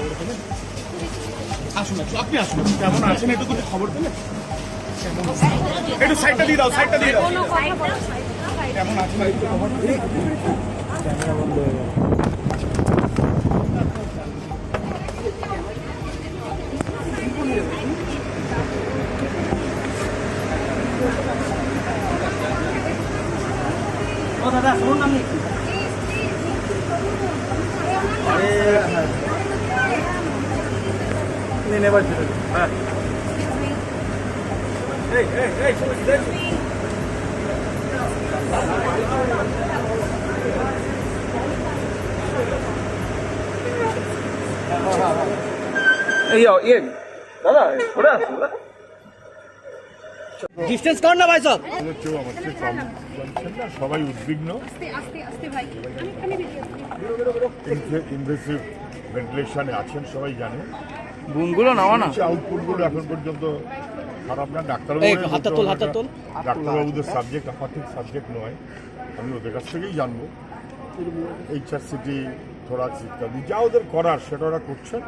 খবর পেলেন আসুন আসুন আপনি আসুন কেমন আছেন একটু কিছু খবর পেলেন একটু সাইডটা দিয়ে দাও সাইডটা দিয়ে দাও কেমন আছেন একটু খবর পেলেন? ও দাদা শুনুন আপনি আরে নিন এবার ছেড়ে দিন। হ্যাঁ এই এই এই এই। এই आओ, ये দাদা ওরা আছে ওরা ডিস্টেন্স কর না ভাই সব কেউ আমার চেয়ে কম জানছেন না সবাই উদ্বিগ্ন আস্তে আস্তে আস্তে ভাই আমি আমি বেরিয়ে ইনভেসিভ ভেন্টিলেশনে আছেন সবাই জানেন গুনগুলো নাও না। আউটপুটগুলো এখন পর্যন্ত খারাপ না ডাক্তারবাবু এই, হাতটা তোল, হাতটা তোল। ডাক্তারবাবুদের সাবজেক্ট আপাতিক সাবজেক্ট নয়। আমি ওদের কাছ থেকেই জানব। এইচআর সিটি থোরাক্স ইত্যাদি যা ওদের করার সেটা ওরা করছেন।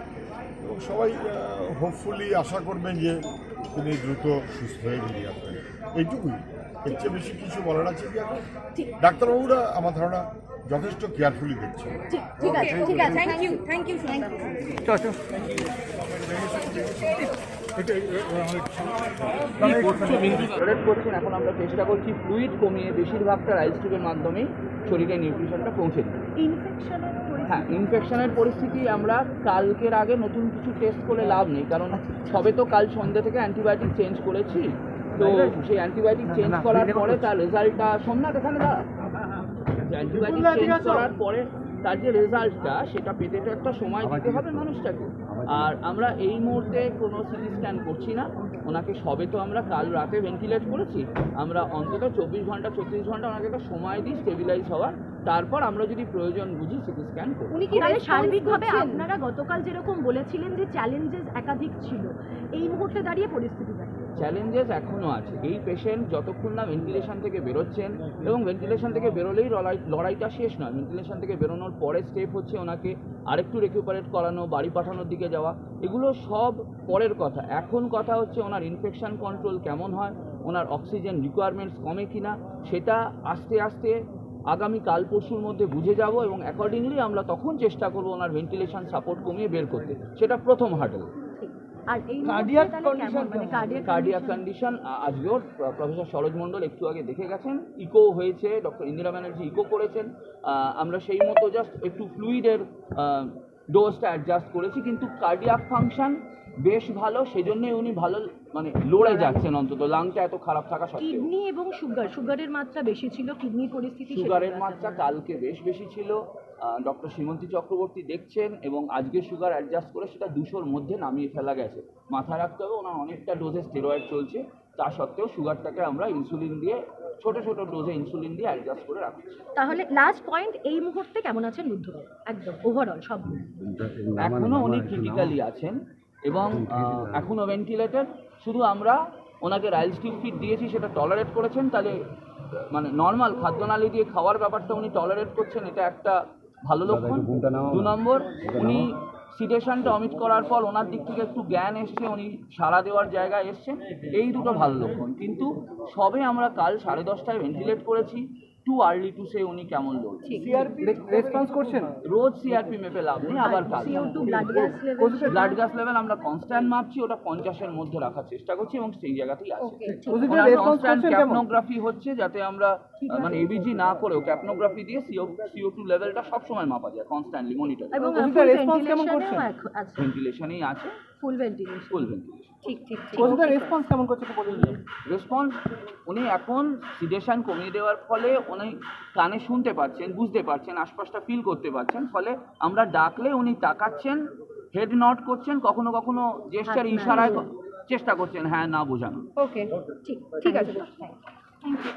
এবং সবাই হোপফুলি আশা করবেন যে তিনি দ্রুত সুস্থ হয়ে বেরিয়ে আসবেন। এইটুকুই। এর চেয়ে বেশি কিছু বলার আছে কি এখন ডাক্তারবাবুরা আমার ধারণা যথেষ্ট কেয়ারফুলি দেখছেন ঠিক ঠিক আছে ঠিক আছে। Thank you thank you thank you চল চল। টয়লেট করছেন এখন আমরা চেষ্টা করছি ফ্লুইড কমিয়ে বেশিরভাগটা রাইস টিউবের মাধ্যমেই শরীরে নিউট্রিশনটা পৌঁছে দিই হ্যাঁ ইনফেকশনের পরিস্থিতি আমরা কালকের আগে নতুন কিছু টেস্ট করে লাভ নেই কারণ সবে তো কাল সন্ধ্যে থেকে অ্যান্টিবায়োটিক চেঞ্জ করেছি। তো সেই অ্যান্টিবায়োটিক চেঞ্জ করার পরে তার রেজাল্টটা সোমনাথ এখানে দাঁড়া। অ্যান্টিবায়োটিক চেঞ্জ করার পরে তার যে রেজাল্টটা সেটা পেতে তো একটা সময় দিতে হবে মানুষটাকে। আর আমরা এই মুহূর্তে কোনো সিটি স্ক্যান করছি না। ওনাকে সবে তো আমরা কাল রাতে ভেন্টিলেট করেছি। আমরা অন্তত চব্বিশ ঘণ্টা ছত্রিশ ঘণ্টা ওনাকে একটা সময় দিই স্টেবিলাইজ হওয়ার। তারপর আমরা যদি প্রয়োজন বুঝি সিটি স্ক্যান করি। উনি কি তাহলে সার্বিকভাবে আপনারা গতকাল যেরকম বলেছিলেন যে চ্যালেঞ্জেস একাধিক ছিল এই মুহূর্তে দাঁড়িয়ে পরিস্থিতি চ্যালেঞ্জেস এখনও আছে। এই পেশেন্ট যতক্ষণ না ভেন্টিলেশন থেকে বেরোচ্ছেন এবং ভেন্টিলেশন থেকে বেরোলেই লড়াই, লড়াইটা শেষ নয়। ভেন্টিলেশন থেকে বেরোনোর পরে স্টেপ হচ্ছে ওনাকে আরেকটু রেকুপারেট করানো, বাড়ি পাঠানোর দিকে যাওয়া। এগুলো সব পরের কথা। এখন কথা হচ্ছে ওনার ইনফেকশন কন্ট্রোল কেমন হয়, ওনার অক্সিজেন রিকোয়ারমেন্টস কমে কি না সেটা আস্তে আস্তে আগামী কাল পরশুর মধ্যে বুঝে যাব এবং অ্যাকর্ডিংলি আমরা তখন চেষ্টা করব ওনার ভেন্টিলেশন সাপোর্ট কমিয়ে বের করতে। সেটা প্রথম হার্ডেল আর এই কার্ডিয়াক কন্ডিশন মানে কার্ডিয়াক কার্ডিয়াক কন্ডিশন আজকেও প্রফেসর সরোজ মণ্ডল একটু আগে দেখে গেছেন ইকো হয়েছে ডক্টর ইন্দিরা ব্যানার্জি ইকো করেছেন আহ, আমরা সেই মতো জাস্ট একটু ফ্লুইডের ডোজটা অ্যাডজাস্ট করেছি কিন্তু কার্ডিয়াক ফাংশন বেশ ভালো সেজন্যই উনি ভালো মানে লড়ে যাচ্ছেন অন্তত। লাংটা এত খারাপ থাকা সত্ত্বেও। কিডনি এবং সুগার সুগারের মাত্রা বেশি ছিল কিডনি পরিস্থিতি সুগারের মাত্রা কালকে বেশ বেশি ছিল। ডক্টর সীমন্তী চক্রবর্তী দেখছেন এবং আজকে সুগার অ্যাডজাস্ট করে সেটা দুশোর মধ্যে নামিয়ে ফেলা গেছে। মাথায় রাখতে হবে ওনার অনেকটা ডোজে স্টেরয়েড চলছে। তা সত্ত্বেও সুগারটাকে আমরা ইনসুলিন দিয়ে ছোট ছোট ডোজে ইনসুলিন দিয়ে অ্যাডজাস্ট করে রাখছি তাহলে লাস্ট পয়েন্ট এই মুহূর্তে কেমন আছেন বুদ্ধবাবু একদম ওভারঅল সব এখনও উনি ক্রিটিক্যালি আছেন এবং এখনও ভেন্টিলেটেড শুধু আমরা ওনাকে রাইল স্টিল ফিট দিয়েছি সেটা টলারেট করেছেন। তাহলে মানে নর্মাল খাদ্যনালী দিয়ে খাওয়ার ব্যাপারটা উনি টলারেট করছেন এটা একটা ভালো লক্ষণ। দু নম্বর উনি সিডেশনটা অমিট করার পর ওনার দিক থেকে একটু জ্ঞান এসছে, উনি সারা দেওয়ার জায়গায় এসছেন। এই দুটো ভালো লক্ষণ কিন্তু সবে আমরা কাল সাড়ে দশটায় ভেন্টিলেট করেছি। টু আর্লি টু সে উনি কেমন লড়ছেন রেসপন্স করছেন? রোজ সিআরপি মেপে লাভ নেই আবার কাল ব্লাড গ্যাস লেভেল আমরা কনস্ট্যান্ট মাপছি ওটা পঞ্চাশের মধ্যে রাখার চেষ্টা করছি এবং সেই জায়গাতেই আছে। কনস্ট্যান্ট ক্যাপনোগ্রাফি হচ্ছে যাতে আমরা মানে এবিজি না করেও ক্যাপনোগ্রাফি দিয়ে সিও সিও টু লেভেলটা সবসময় মাপা যায় কনস্ট্যান্টলি মনিটর ভেন্টিলেশনেই আছে। ফুল ভেন্টিলেশন ফুল ভেন্টিলেশন ঠিক ঠিক ঠিক. রেসপন্স কেমন করছে একটু বলুন রেসপন্স উনি এখন সিডেশন কমিয়ে দেওয়ার ফলে উনি কানে শুনতে পাচ্ছেন বুঝতে পারছেন আশপাশটা ফিল করতে পারছেন ফলে আমরা ডাকলে উনি তাকাচ্ছেন হেড নট করছেন কখনো কখনো জেস্টার ইশারায় চেষ্টা করছেন হ্যাঁ না বোঝানো। ওকে ঠিক ঠিক আছে থ্যাংক ইউ